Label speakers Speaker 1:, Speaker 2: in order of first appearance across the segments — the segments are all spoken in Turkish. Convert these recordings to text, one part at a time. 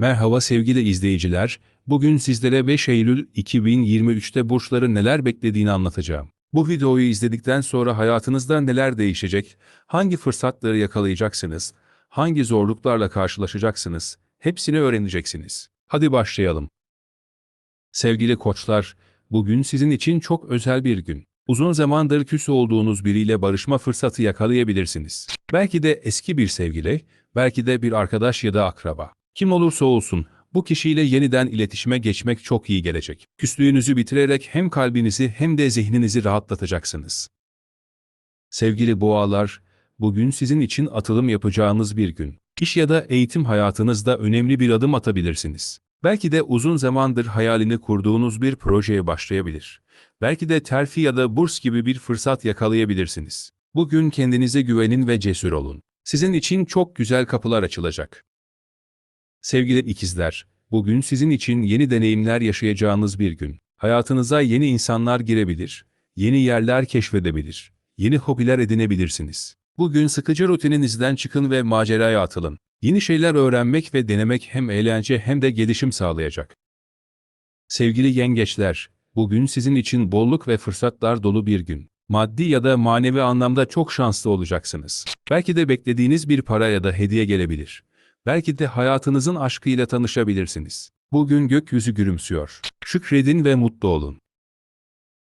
Speaker 1: Merhaba sevgili izleyiciler, bugün sizlere 5 Eylül 2023'te burçları neler beklediğini anlatacağım. Bu videoyu izledikten sonra hayatınızda neler değişecek, hangi fırsatları yakalayacaksınız, hangi zorluklarla karşılaşacaksınız, hepsini öğreneceksiniz. Hadi başlayalım. Sevgili koçlar, bugün sizin için çok özel bir gün. Uzun zamandır küs olduğunuz biriyle barışma fırsatı yakalayabilirsiniz. Belki de eski bir sevgili, belki de bir arkadaş ya da akraba. Kim olursa olsun, bu kişiyle yeniden iletişime geçmek çok iyi gelecek. Küslüğünüzü bitirerek hem kalbinizi hem de zihninizi rahatlatacaksınız. Sevgili boğalar, bugün sizin için atılım yapacağınız bir gün. İş ya da eğitim hayatınızda önemli bir adım atabilirsiniz. Belki de uzun zamandır hayalini kurduğunuz bir projeye başlayabilir. Belki de terfi ya da burs gibi bir fırsat yakalayabilirsiniz. Bugün kendinize güvenin ve cesur olun. Sizin için çok güzel kapılar açılacak. Sevgili ikizler, bugün sizin için yeni deneyimler yaşayacağınız bir gün. Hayatınıza yeni insanlar girebilir, yeni yerler keşfedebilir, yeni hobiler edinebilirsiniz. Bugün sıkıcı rutininizden çıkın ve maceraya atılın. Yeni şeyler öğrenmek ve denemek hem eğlence hem de gelişim sağlayacak. Sevgili yengeçler, bugün sizin için bolluk ve fırsatlar dolu bir gün. Maddi ya da manevi anlamda çok şanslı olacaksınız. Belki de beklediğiniz bir para ya da hediye gelebilir. Belki de hayatınızın aşkıyla tanışabilirsiniz. Bugün gökyüzü gülümsüyor. Şükredin ve mutlu olun.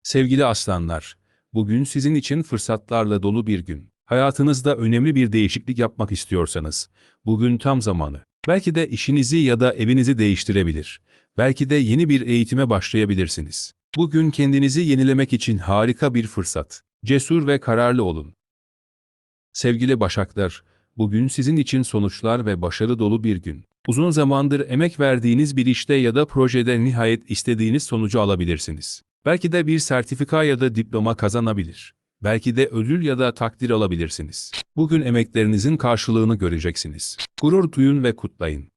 Speaker 1: Sevgili aslanlar, bugün sizin için fırsatlarla dolu bir gün. Hayatınızda önemli bir değişiklik yapmak istiyorsanız, bugün tam zamanı. Belki de işinizi ya da evinizi değiştirebilir. Belki de yeni bir eğitime başlayabilirsiniz. Bugün kendinizi yenilemek için harika bir fırsat. Cesur ve kararlı olun. Sevgili Başaklar, bugün sizin için sonuçlar ve başarı dolu bir gün. Uzun zamandır emek verdiğiniz bir işte ya da projede nihayet istediğiniz sonucu alabilirsiniz. Belki de bir sertifika ya da diploma kazanabilir. Belki de ödül ya da takdir alabilirsiniz. Bugün emeklerinizin karşılığını göreceksiniz. Gurur duyun ve kutlayın.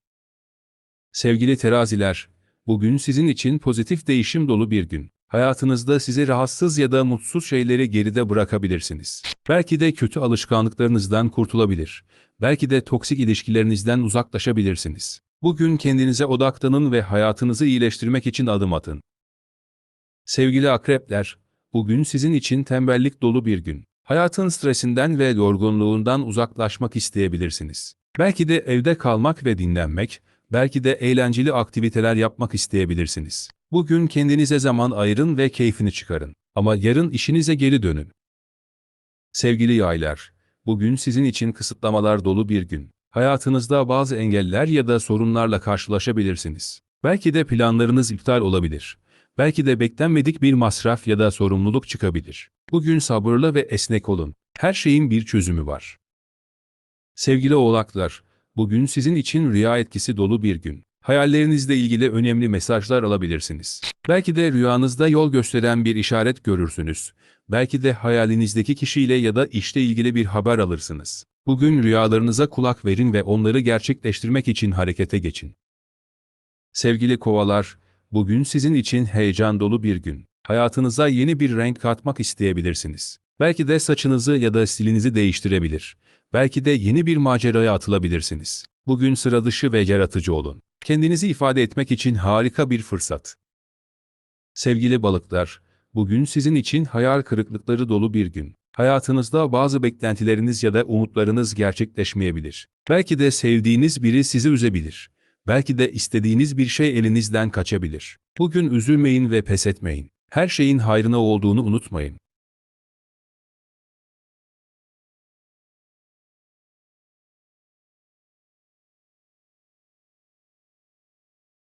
Speaker 1: Sevgili teraziler, bugün sizin için pozitif değişim dolu bir gün. Hayatınızda sizi rahatsız ya da mutsuz şeyleri geride bırakabilirsiniz. Belki de kötü alışkanlıklarınızdan kurtulabilir. Belki de toksik ilişkilerinizden uzaklaşabilirsiniz. Bugün kendinize odaklanın ve hayatınızı iyileştirmek için adım atın. Sevgili akrepler, bugün sizin için tembellik dolu bir gün. Hayatın stresinden ve yorgunluğundan uzaklaşmak isteyebilirsiniz. Belki de evde kalmak ve dinlenmek, belki de eğlenceli aktiviteler yapmak isteyebilirsiniz. Bugün kendinize zaman ayırın ve keyfini çıkarın. Ama yarın işinize geri dönün. Sevgili yaylar, bugün sizin için kısıtlamalar dolu bir gün. Hayatınızda bazı engeller ya da sorunlarla karşılaşabilirsiniz. Belki de planlarınız iptal olabilir. Belki de beklenmedik bir masraf ya da sorumluluk çıkabilir. Bugün sabırlı ve esnek olun. Her şeyin bir çözümü var. Sevgili oğlaklar, bugün sizin için rüya etkisi dolu bir gün. Hayallerinizle ilgili önemli mesajlar alabilirsiniz. Belki de rüyanızda yol gösteren bir işaret görürsünüz. Belki de hayalinizdeki kişiyle ya da işle ilgili bir haber alırsınız. Bugün rüyalarınıza kulak verin ve onları gerçekleştirmek için harekete geçin. Sevgili kovalar, bugün sizin için heyecan dolu bir gün. Hayatınıza yeni bir renk katmak isteyebilirsiniz. Belki de saçınızı ya da stilinizi değiştirebilir. Belki de yeni bir maceraya atılabilirsiniz. Bugün sıra dışı ve yaratıcı olun. Kendinizi ifade etmek için harika bir fırsat. Sevgili balıklar, bugün sizin için hayal kırıklıkları dolu bir gün. Hayatınızda bazı beklentileriniz ya da umutlarınız gerçekleşmeyebilir. Belki de sevdiğiniz biri sizi üzebilir. Belki de istediğiniz bir şey elinizden kaçabilir. Bugün üzülmeyin ve pes etmeyin. Her şeyin hayrına olduğunu unutmayın.